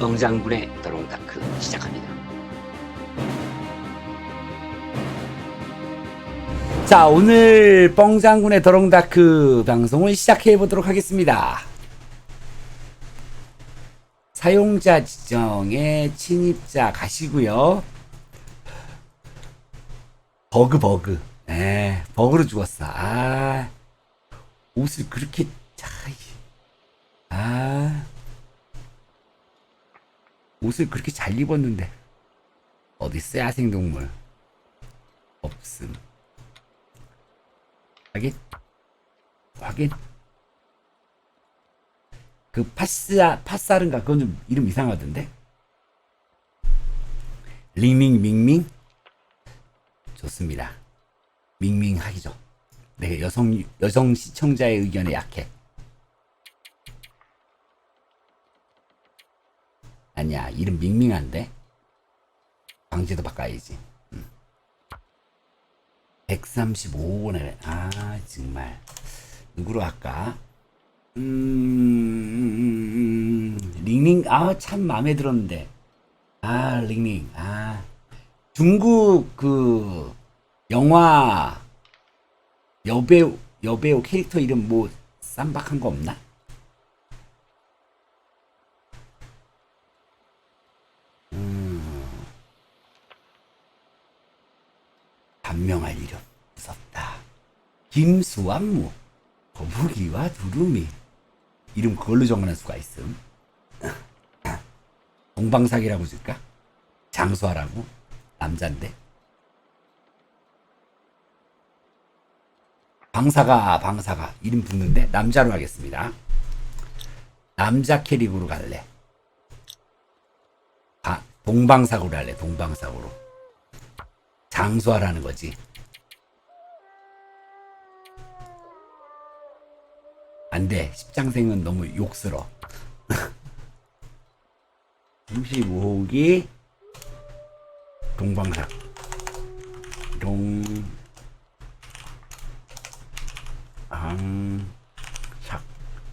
엉장군의 더롱다크 시작합니다. 자, 오늘 뻥장군의 더렁다크 방송을 시작해 보도록 하겠습니다. 사용자 지정에 침입자 가시고요. 버그 버그. 에, 버그로 죽었어. 아. 옷을 그렇게 자. 아. 옷을 그렇게 잘 입었는데 어디 있어 야 생동물 없음. 확인 확인 그 파스아 파사른가? 그건 좀 이름 이상하던데? 링밍 밍밍? 좋습니다. 밍밍 하기죠. 네 여성 여성 시청자의 의견에 약해 아니야 이름 밍밍한데? 방지도 바꿔야지. 135원에 아 정말. 누구로 할까? 음, 링링 아 참 마음에 들었는데. 아 링링 아. 중국 그 영화 여배우 여배우 캐릭터 이름 뭐 쌈박한 거 없나? 반명할 이름 무섭다. 김수완무 거북이와 두루미 이름 그걸로 정하는 수가 있음. 동방사기라고 줄까? 장수하라고 남잔데. 방사가 방사가 이름 붙는데 남자로 하겠습니다. 남자 캐릭으로 갈래. 아, 동방사고로 할래. 동방사고로. 장수하라는 거지. 안 돼. 십장생은 너무 욕스러. 35호기 동방사. 동, ang, 삭.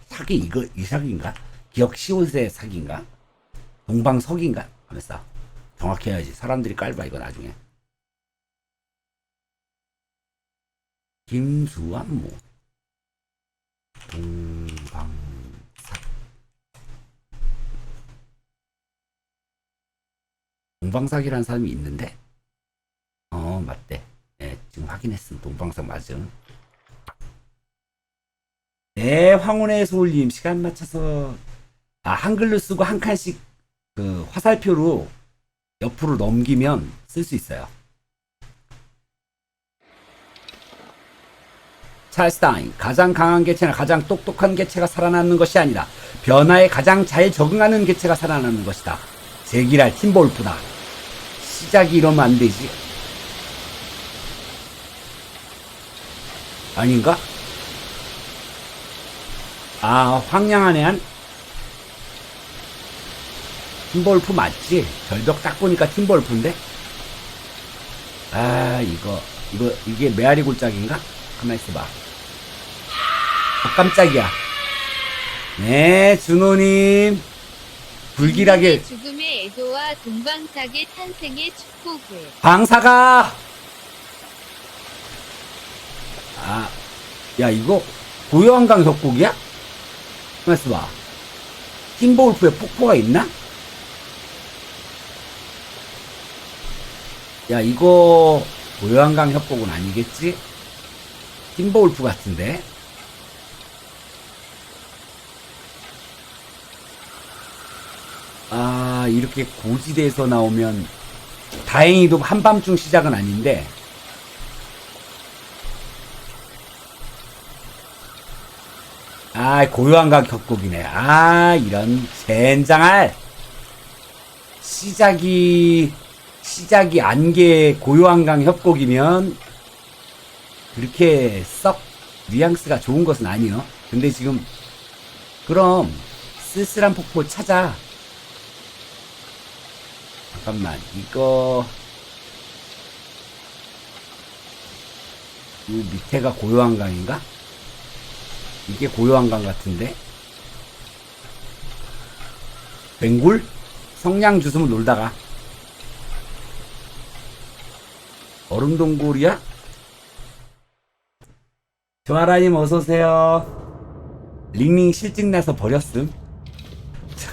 사기, 이거, 이 사기인가? 기억 시옷의 사기인가? 동방석인가? 하면서. 정확히 해야지. 사람들이 깔봐, 이거 나중에. 김수완모 동방사. 동방삭이라는 사람이 있는데? 어 맞대. 네, 지금 확인했음. 동방삭 맞음. 네 황혼의 소울님 시간 맞춰서. 아 한글로 쓰고 한 칸씩 그 화살표로 옆으로 넘기면 쓸 수 있어요 찰스타인 가장 강한 개체나 가장 똑똑한 개체가 살아남는 것이 아니라 변화에 가장 잘 적응하는 개체가 살아남는 것이다. 제기랄 팀볼프다. 시작이 이러면 안 되지. 아닌가? 아 황량한 애한 팀볼프 맞지? 절벽 딱 보니까 팀볼프인데? 아 이거 이거 이게 메아리 골짜기인가? 가만 있어봐. 어, 깜짝이야. 네, 준호님. 불길하게 죽음의 애도와 동방삭의 탄생의 축복을 방사가. 아, 야 이거 고요한강 협곡이야? 가만 있어봐. 팀볼프에 폭포가 있나? 야 이거 고요한강 협곡은 아니겠지? 팀볼프 같은데? 아, 이렇게 고지대에서 나오면 다행히도 한밤중 시작은 아닌데 아, 고요한강 협곡이네. 아, 이런 젠장할 시작이 시작이 안개 고요한강 협곡이면 그렇게 썩 뉘앙스가 좋은 것은 아니요. 근데 지금 그럼 쓸쓸한 폭포 찾아. 잠깐만 이거 이 밑에가 고요한강인가? 이게 고요한강 같은데? 뱅굴? 성냥 주스면 놀다가 얼음 동굴이야? 조아라님 어서오세요. 링링 실증 나서 버렸음. 자,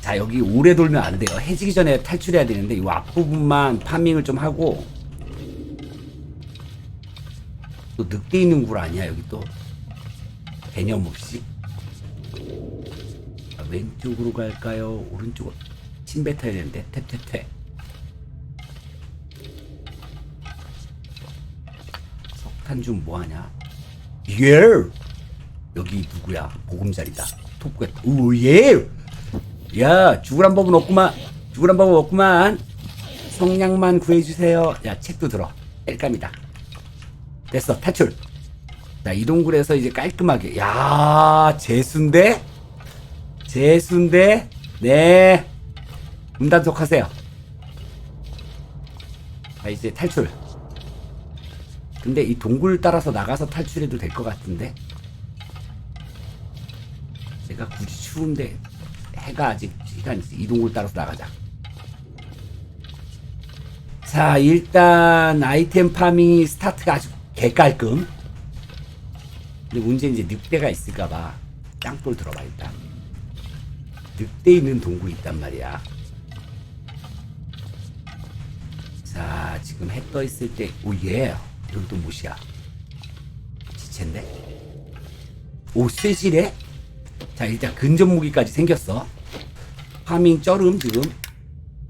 자 여기 오래 돌면 안 돼요. 해지기 전에 탈출해야 되는데 이 앞부분만 파밍을 좀 하고. 또 늑대 있는 굴 아니야 여기 또? 개념 없이? 아, 왼쪽으로 갈까요? 오른쪽으로? 침 뱉어야 되는데? 퇴퇴퇴 석탄 좀 뭐하냐? 예. 여기 누구야? 보금자리다. 톱구야 오예. 야 죽으란 법은 없구만. 죽으란 법은 없구만. 성냥만 구해주세요. 야 책도 들어. 뗄감이다. 됐어 탈출. 자 이동굴에서 이제 깔끔하게. 야 재수인데? 재수인데? 네. 음단속하세요. 자 이제 탈출 근데 이 동굴 따라서 나가서 탈출해도 될 것 같은데? 내가 굳이 추운데 해가 아직 시간 있어. 이 동굴 따라서 나가자. 자 일단 아이템 파밍이 스타트가 아주 개깔끔. 근데 문제 이제 늑대가 있을까봐 땅볼 들어봐 일단. 늑대 있는 동굴이 있단 말이야. 자 지금 해 떠 있을 때 오예 이건 또 무시야. 지체인데? 오 쇠질해 자 일단 근접 무기까지 생겼어. 파밍 쩔음 지금.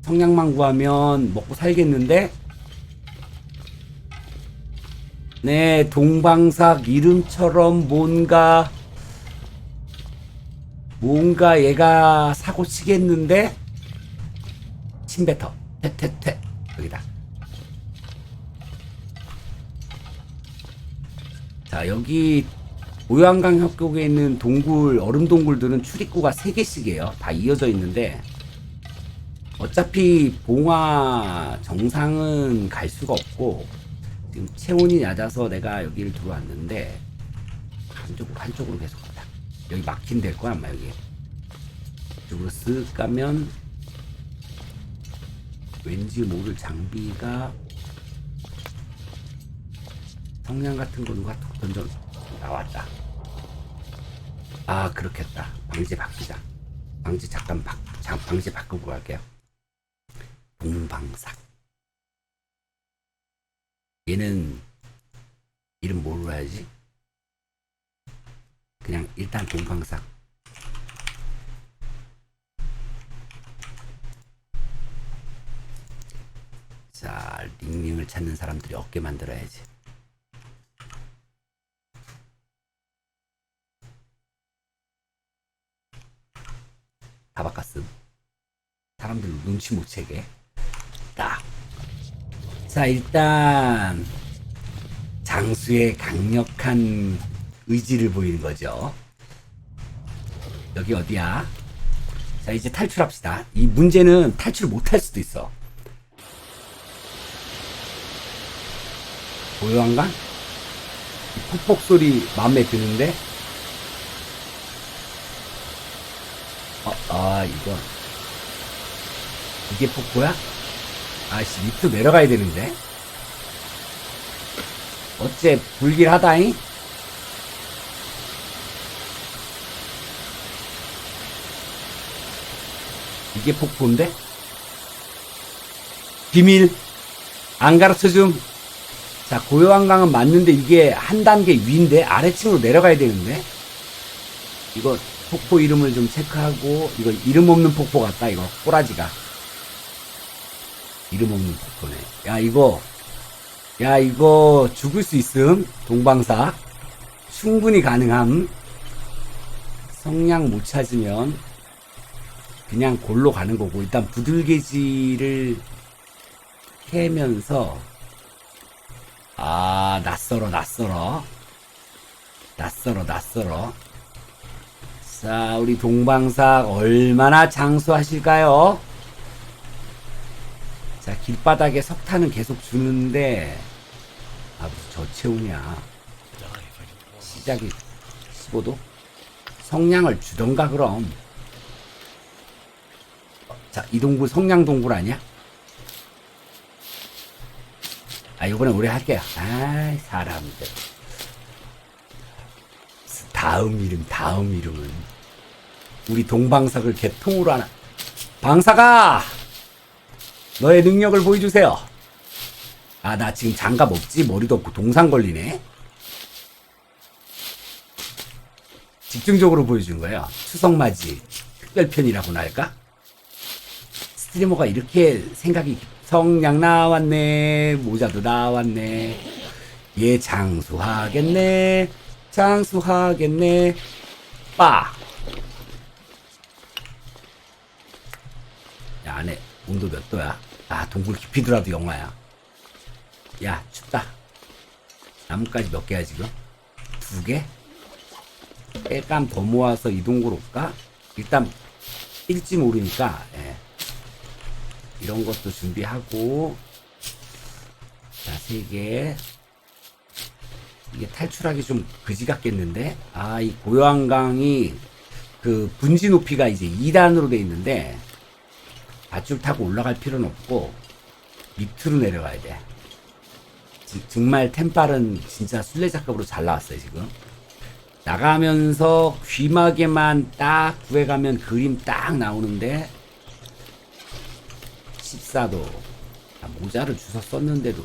성냥만 구하면 먹고 살겠는데? 네 동방삭 이름처럼 뭔가 뭔가 얘가 사고 치겠는데? 침뱉어. 퇴퇴퇴. 여기다 자 여기 오양강 협곡에 있는 동굴 얼음 동굴들은 출입구가 3개씩이에요. 다 이어져 있는데 어차피 봉화 정상은 갈 수가 없고 지금 체온이 낮아서 내가 여기를 들어왔는데 한쪽으로 한쪽으로 계속 가다. 여기 막힌 될 거야 아마 여기. 이쪽으로 쓱 가면 왠지 모를 장비가 성냥 같은 거 누가 툭 던져 나왔다. 아 그렇겠다. 방지 바뀌자. 방지 잠깐 바, 자, 방지 바꾸고 갈게요. 동방삭. 얘는 이름 뭘로 해야지? 그냥 일단 동방삭. 자 링링을 찾는 사람들이 어깨 만들어야지 다 바꿨음 사람들 눈치 못 채게 딱. 자, 일단 장수의 강력한 의지를 보이는 거죠. 여기 어디야? 자, 이제 탈출합시다. 이 문제는 탈출 못할 수도 있어. 고요한가? 이 폭폭 소리 마음에 드는데? 어, 아, 이거. 이게 폭포야? 아씨 밑으로 내려가야 되는데. 어째 불길하다잉? 이게 폭포인데? 비밀. 안 가르쳐줌. 자 고요한강은 맞는데 이게 한 단계 위인데 아래층으로 내려가야 되는데. 이거 폭포 이름을 좀 체크하고 이거 이름 없는 폭포 같다 이거 꼬라지가 이름 없는 폭포네. 야, 이거, 야, 이거 죽을 수 있음. 동방사. 충분히 가능함. 성냥 못 찾으면 그냥 골로 가는 거고, 일단 부들개지를 캐면서, 아, 낯설어, 낯설어. 낯설어, 낯설어. 자, 우리 동방사 얼마나 장수하실까요? 자, 길바닥에 석탄은 계속 주는데, 아, 무슨 저체온이야. 시작이 15도? 성냥을 주던가, 그럼. 이 동굴 성냥 동굴 아니야? 아 이번에 오래 할게요. 아 사람들. 다음 이름 다음 이름은 우리 동방석을 개통으로 하나. 방사가 너의 능력을 보여주세요. 아 나 지금 장갑 없지 머리도 없고 동상 걸리네. 집중적으로 보여준 거예요. 추석맞이 특별편이라고나 할까? 스트리머가 이렇게 생각이 성냥 나왔네 모자도 나왔네 얘 장수하겠네 장수하겠네 빠 야, 안에 온도 몇 도야? 아, 동굴 깊이더라도 영하야. 야, 춥다. 나뭇가지 몇 개야, 지금? 두 개? 뺄감 더 모아서 이 동굴 올까? 일단, 일지 모르니까, 예. 이런 것도 준비하고, 자, 세 개. 이게 탈출하기 좀 그지 같겠는데? 아, 이 고요한강이 그 분지 높이가 이제 2단으로 돼 있는데, 밧줄 타고 올라갈 필요는 없고 밑으로 내려가야 돼. 지- 정말 템빨은 진짜 술래잡급으로 잘 나왔어요 지금. 나가면서 귀마개만 딱 구해가면 그림 딱 나오는데 14도 아, 모자를 주워 썼는데도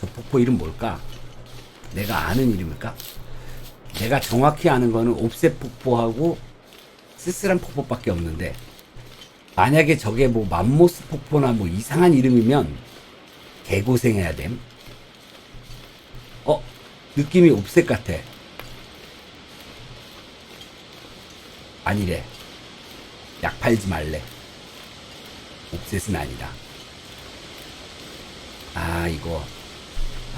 저 폭포 이름 뭘까? 내가 아는 이름일까? 내가 정확히 아는 거는 옵셋 폭포하고 쓸쓸한 폭포밖에 없는데 만약에 저게 뭐 맘모스 폭포나 뭐 이상한 이름이면 개고생해야 됨. 어? 느낌이 옵셋 같아. 아니래. 약 팔지 말래. 옵셋은 아니다. 아, 이거.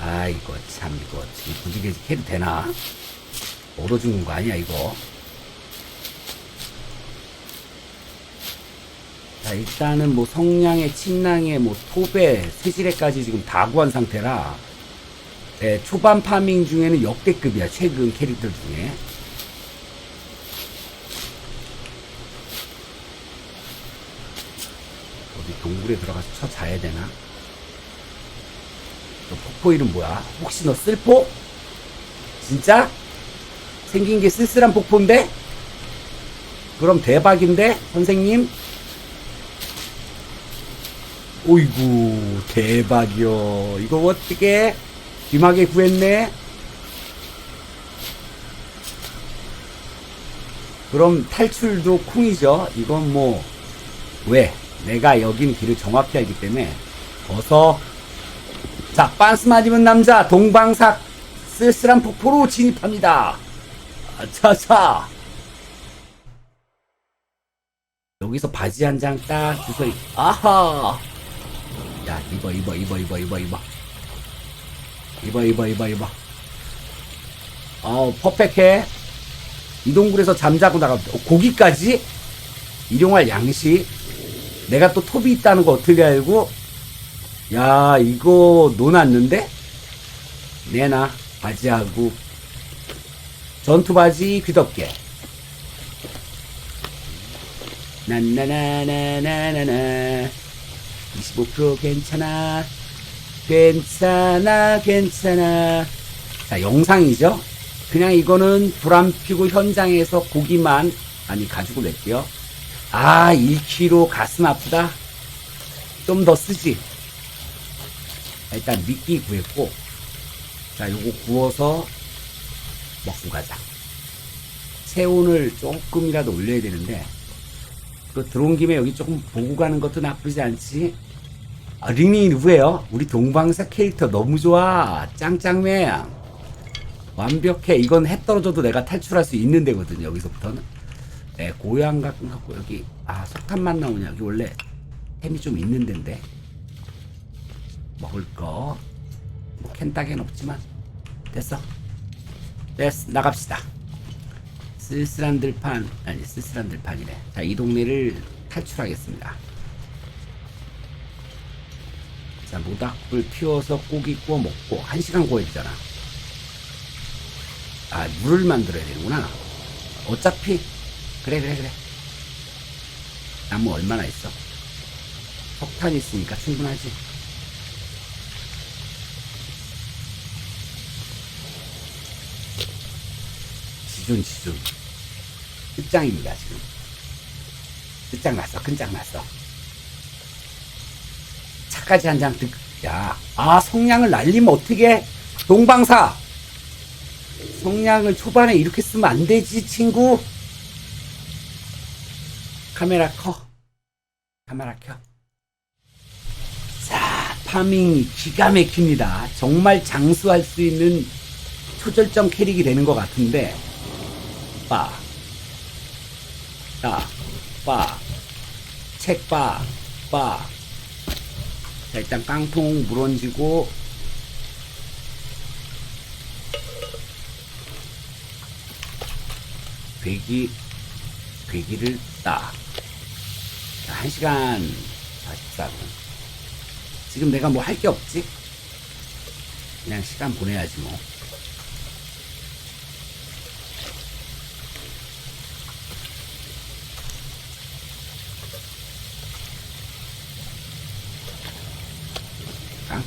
아, 이거 참, 이거 지금 부지개지 해도 되나? 얼어 죽는 거 아니야, 이거? 자, 일단은 뭐 성냥에 침낭에 뭐 톱에 세지레까지 지금 다 구한 상태라 예, 초반 파밍 중에는 역대급이야 최근 캐릭터 중에 어디 동굴에 들어가서 쳐 자야 되나? 너 폭포 이름 뭐야? 혹시 너 쓸포? 진짜? 생긴 게 쓸쓸한 폭포인데? 그럼 대박인데 선생님? 오이구 대박이요. 이거 어떻게? 귀마개 구했네? 그럼 탈출도 쿵이죠. 이건 뭐 왜? 내가 여긴 길을 정확히 알기 때문에. 어서. 자 빤스 맞으면 남자 동방삭 쓸쓸한 폭포로 진입합니다. 아차차. 여기서 바지 한 장딱 입- 아하 야 입어 입어 입어 입어 입어 입어. 입어 입어 입어 입어. 어 퍼펙해. 이 동굴에서 잠자고 나갑니다 어, 고기까지? 일용할 양식. 내가 또 톱이 있다는 거 어떻게 알고? 야 이거 놓았는데? 내놔 바지하고. 전투 바지 귀덮개. 나나나나나나나 25% 괜찮아. 괜찮아 괜찮아. 자 영상이죠? 그냥 이거는 불안 피고 현장에서 고기만 아니 가지고 낼게요. 아 1kg 가슴 아프다? 좀 더 쓰지? 일단 미끼 구했고 자 요거 구워서 먹고 가자. 체온을 조금이라도 올려야 되는데 그 들어온 김에 여기 조금 보고 가는 것도 나쁘지 않지. 아, 링링이 누구예요? 우리 동방사 캐릭터 너무 좋아. 짱짱맨. 완벽해. 이건 해 떨어져도 내가 탈출할 수 있는 데거든, 여기서부터는. 네, 고향 같은 거 같고, 여기, 아, 석탄만 나오냐. 여기 원래 템이 좀 있는 데인데. 먹을 거. 뭐, 캔따개는 없지만. 됐어. 됐어. 나갑시다. 쓸쓸한 들판 아니 쓸쓸한 들판이래 자 이 동네를 탈출하겠습니다 자 모닥불 피워서 고기 구워 먹고 한 시간 구워야 되잖아 아 물을 만들어야 되는구나 어차피 그래 그래 그래 나무 얼마나 있어? 석탄 있으니까 충분하지. 지존, 지존. 끝장입니다, 지금. 끝장났어, 끝장났어. 차까지 한장 득, 야, 아, 성냥을 날리면 어떻게 동방사! 성냥을 초반에 이렇게 쓰면 안 되지, 친구! 카메라 커. 카메라 켜. 자, 파밍이 기가 막힙니다. 정말 장수할 수 있는 초절정 캐릭이 되는 것 같은데, 빠, 따, 빠, 책 빠, 빠. 자, 일단 깡통 물 얹이고, 괴기, 괴기를 따. 자, 1시간 44분. 지금 내가 뭐 할 게 없지? 그냥 시간 보내야지 뭐.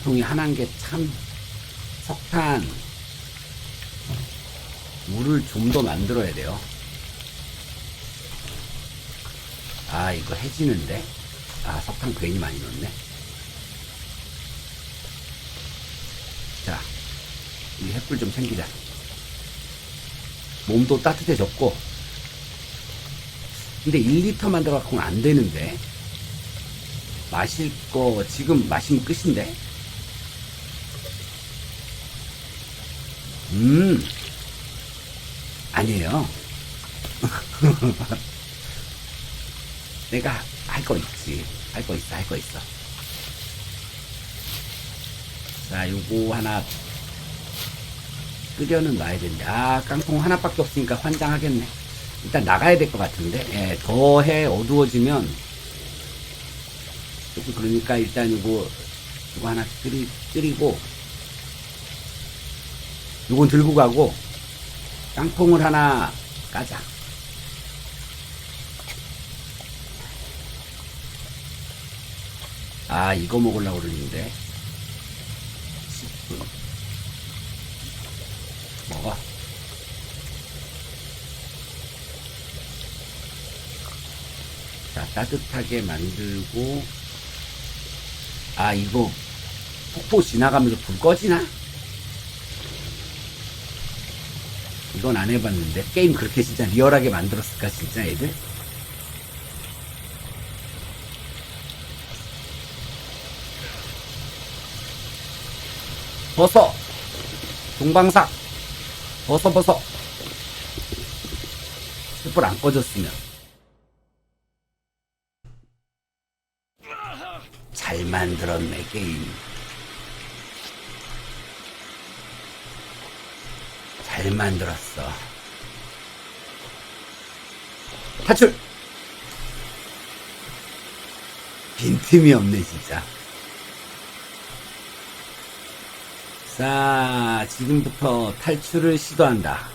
깡통이 하나인 게 참 석탄. 물을 좀 더 만들어야 돼요. 아 이거 해지는데? 아 석탄 괜히 많이 넣었네. 자이 햇불 좀 챙기자. 몸도 따뜻해졌고. 근데 1리터 만 들어 갖고는 안 되는데. 마실 거 지금 마시면 끝인데 음 아니에요 내가 할 거 있지. 할 거 있어, 할 거 있어. 자, 요거 하나 끓여는 놔야 되는데, 아, 깡통 하나밖에 없으니까 환장하겠네. 일단 나가야 될 것 같은데, 예, 더해 어두워지면, 조금 그러니까 일단 요거, 요거 하나 끓이, 끓이고, 요건 들고 가고, 깡통을 하나 까자. 아, 이거 먹으려고 그러는데. 10분. 먹어. 자, 따뜻하게 만들고. 아, 이거 폭포 지나가면서 불 꺼지나? 이건 안 해봤는데. 게임 그렇게 진짜 리얼하게 만들었을까, 진짜 애들? 벗어 동방삭 벗어 벗어 촛불 안 꺼졌으면 잘 만들었네 게임 잘 만들었어 탈출 빈틈이 없네 진짜 자, 지금부터 탈출을 시도한다.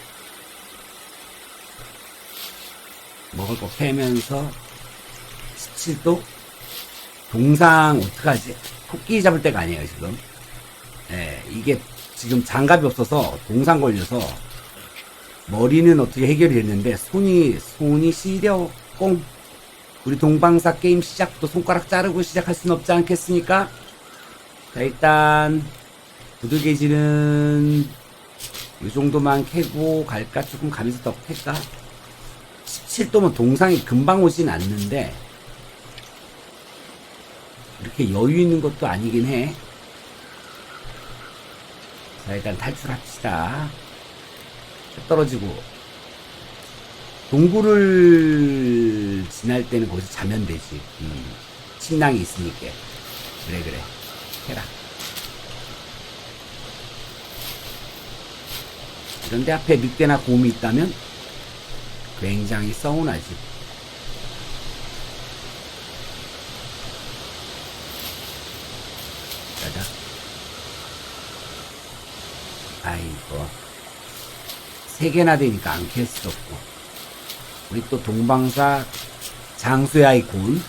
먹을 거 캐면서 17도? 동상 어떡하지? 토끼 잡을 때가 아니에요, 지금. 예, 이게 지금 장갑이 없어서 동상 걸려서 머리는 어떻게 해결이 됐는데 손이, 손이 시려, 꽁. 우리 동방사 게임 시작부터 손가락 자르고 시작할 순 없지 않겠습니까? 자, 일단 부두개지는 이 정도만 캐고 갈까? 조금 가면서 더 캘까? 17도면 동상이 금방 오진 않는데 이렇게 여유 있는 것도 아니긴 해. 자, 일단 탈출합시다. 떨어지고 동굴을 지날 때는 거기서 자면 되지. 음, 침낭이 있으니까. 그래, 그래. 해라. 그런데 앞에 늑대나 곰이 있다면 굉장히 서운하지. 가자. 아이고. 세 개나 되니까 안 없고. 우리 또 동방사 장수의 아이콘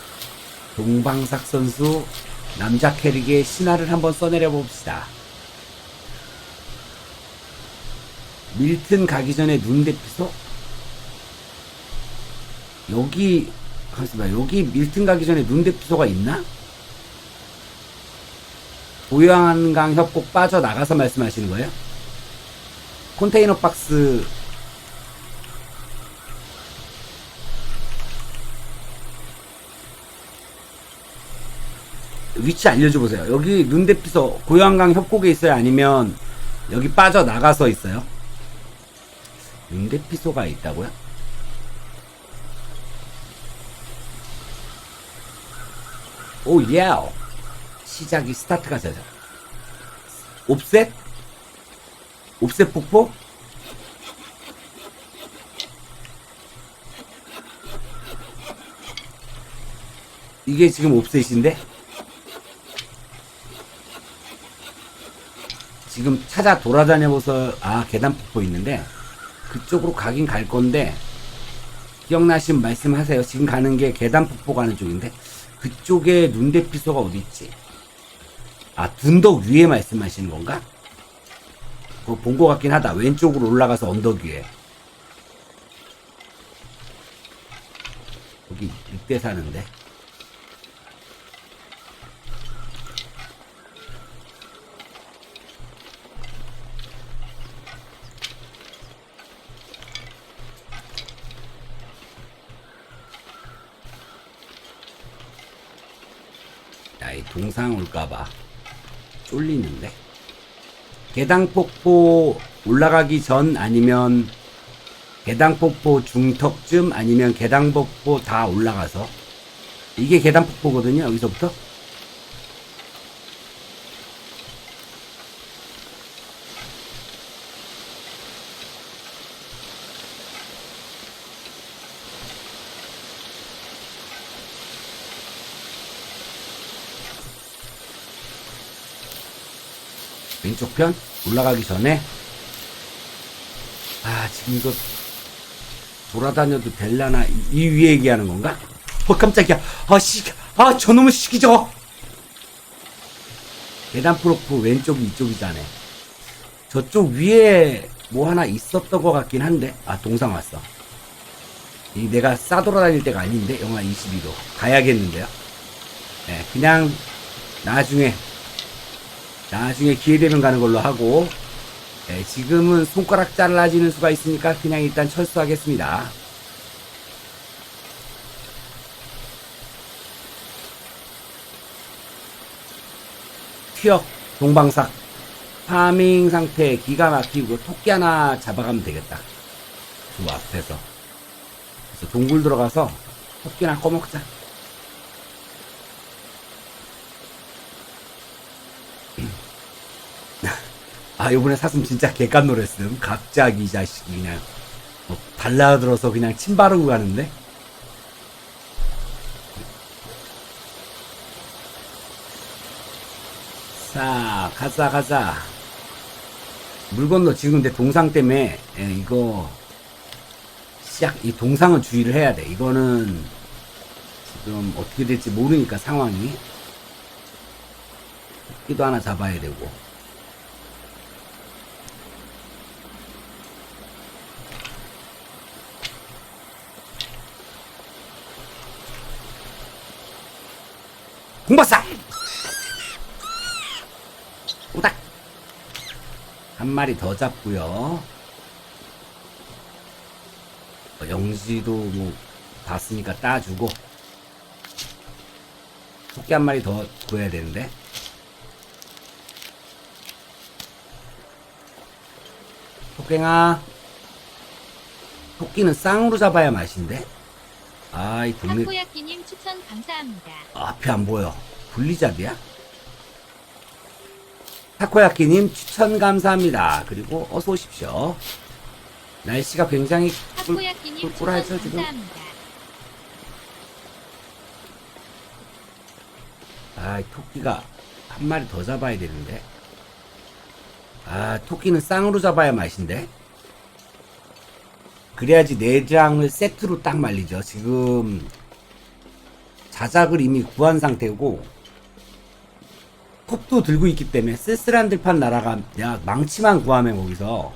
동방삭 선수 남자 캐릭의 신화를 한번 써내려 봅시다. 밀튼 가기 전에 눈대피소? 여기 잠시만 여기 밀튼 가기 전에 눈대피소가 있나? 보양한강 협곡 빠져나가서 말씀하시는 거예요? 컨테이너 박스 위치 알려줘 보세요. 여기 눈대피소 고양강 협곡에 있어요? 아니면 여기 빠져나가서 있어요? 눈대피소가 있다고요? 오, 예. 시작이 스타트가 되죠. 옵셋? 옵셋 폭포? 이게 지금 옵셋인데? 지금 찾아 돌아다녀보서, 아, 계단 폭포 있는데, 그쪽으로 가긴 갈 건데, 기억나시면 말씀하세요. 지금 가는 게 계단 폭포 가는 쪽인데, 그쪽에 눈대피소가 어디 있지? 아, 둔덕 위에 말씀하시는 건가? 그거 본것 같긴 하다. 왼쪽으로 올라가서 언덕 위에. 여기 늑대 사는데. 야, 이 동상 올까봐 쫄리는데. 계당폭포 올라가기 전 아니면 계당폭포 중턱쯤 아니면 계당폭포 다 올라가서 이게 계단폭포거든요. 여기서부터. 왼쪽 편 올라가기 전에 아 지금 이거 돌아다녀도 될라나 이, 이 위에 얘기하는 건가? 어 깜짝이야. 아씨 아 저놈의 시기죠. 계단 프로프 왼쪽이 이쪽이잖아. 저쪽 위에 뭐 하나 있었던 것 같긴 한데. 아 동상 왔어. 이 내가 싸돌아다닐 때가 아닌데 영하 22도 가야겠는데요? 네, 그냥 나중에 나중에 기회 되면 가는 걸로 하고 네, 지금은 손가락 잘라지는 수가 있으니까 그냥 일단 철수하겠습니다. 튀어 동방삭 파밍 상태 기가 막히고 토끼 하나 잡아가면 되겠다. 그 앞에서 그래서 동굴 들어가서 토끼나 꺼먹자. 아, 요번에 사슴 진짜 개깜 놀랐음. 갑자기 이 자식이 그냥, 뭐 달라들어서 그냥 침 바르고 가는데? 자, 가자, 가자. 물 건너 지금 내 동상 때문에, 예, 이거, 시작, 이 동상은 주의를 해야 돼. 이거는, 지금 어떻게 될지 모르니까 상황이. 토끼도 하나 잡아야 되고. 공박사! 오닥! 한 마리 더 잡고요. 어, 영지도 뭐 봤으니까 따주고 토끼 한 마리 더 구해야 되는데 토끼아 토끼는 쌍으로 잡아야 맛인데 아이 동네 타코야키님 추천 감사합니다. 앞이 안 보여. 분리잡이야? 타코야키님 추천 감사합니다. 그리고 어서 오십시오. 날씨가 굉장히 꿀, 타코야키님 추천 꿀꿀하죠 지금? 감사합니다. 아, 토끼가 한 마리 더 잡아야 되는데. 아, 토끼는 쌍으로 잡아야 맛인데. 그래야지 내장을 세트로 딱 말리죠. 지금 자작을 이미 구한 상태고 톱도 들고 있기 때문에 쓸쓸한 들판 날아가 야 망치만 구하면 거기서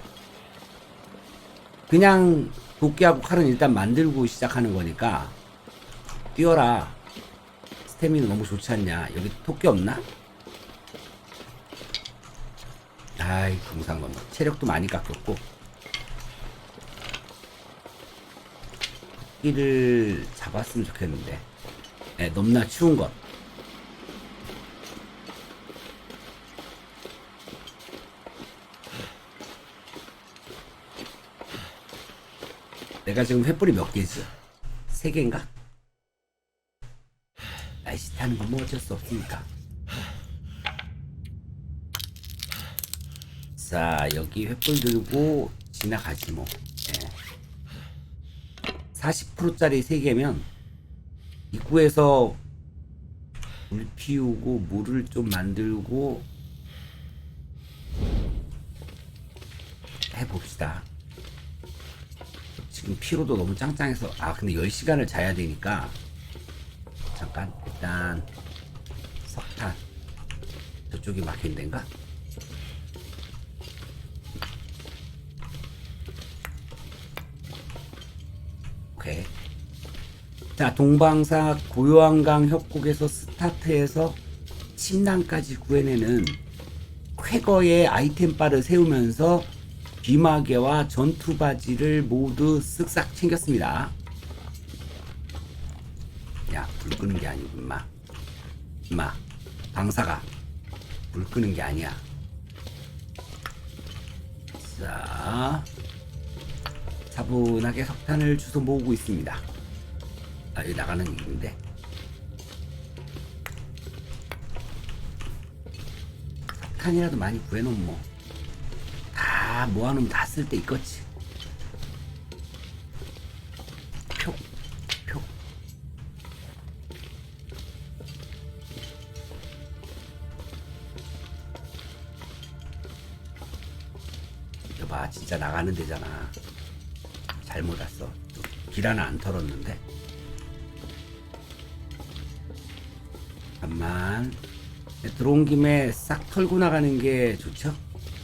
그냥 도끼하고 칼은 일단 만들고 시작하는 거니까 뛰어라 스태미는 너무 좋지 않냐 여기 토끼 없나? 아이 금상건 체력도 많이 깎였고 토끼를 잡았으면 좋겠는데 네, 넘나 추운 것 내가 지금 횃불이 몇 개지? 세 개인가? 날씨 타는 건 뭐 어쩔 수 없으니까. 자, 여기 횃불 들고 지나가지 뭐. 예. 40%짜리 3개면 입구에서 물 피우고 물을 좀 만들고 해봅시다. 지금 피로도 너무 짱짱해서 아 근데 10시간을 자야 되니까 잠깐 일단 석탄 저쪽이 막힌 데인가? 오케이 자 동방사 고요한강 협곡에서 스타트해서 침낭까지 구해내는 쾌거의 아이템바를 세우면서 귀마개와 전투바지를 모두 쓱싹 챙겼습니다. 야, 불 끄는 게 아니고, 임마. 임마, 방사가. 불 끄는 게 아니야. 자, 차분하게 석탄을 주워 모으고 있습니다. 아, 여기 나가는 길인데. 석탄이라도 많이 구해놓으면 뭐. 다 모아놓으면 다 쓸 때 있겠지. 표, 표. 여봐, 진짜 나가는 데잖아. 잘못 왔어. 길 하나 안 털었는데. 잠만. 들어온 김에 싹 털고 나가는 게 좋죠?